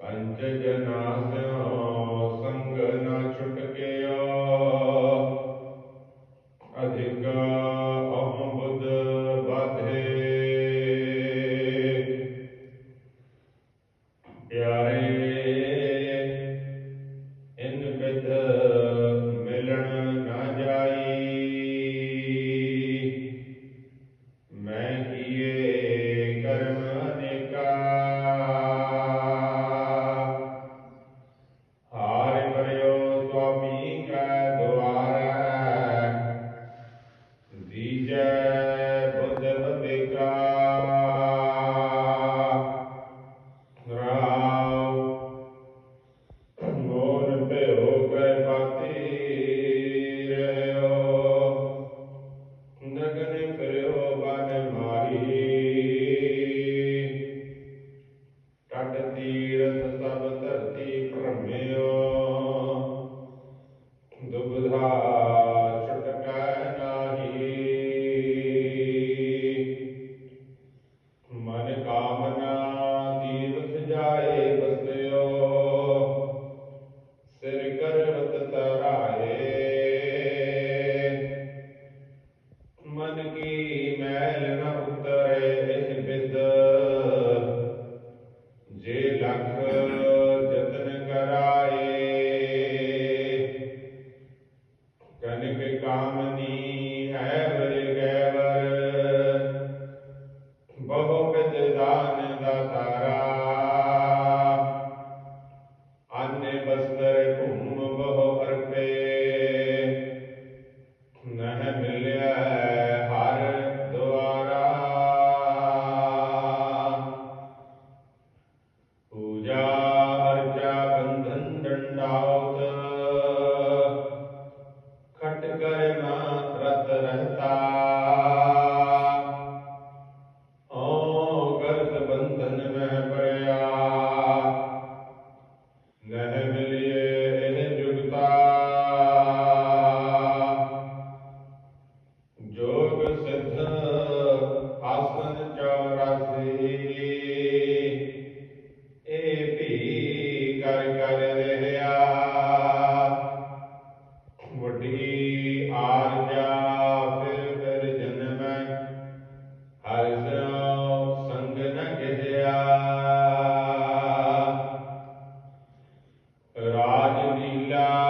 Panchajanasya ਘਟ ਤੀਰਥ ਸਭ ਧਰਤੀ ਭ੍ਰਮਿਓ। ਦੁਬਧਾ ਜੇ ਲੱਖ Alhamdulillah.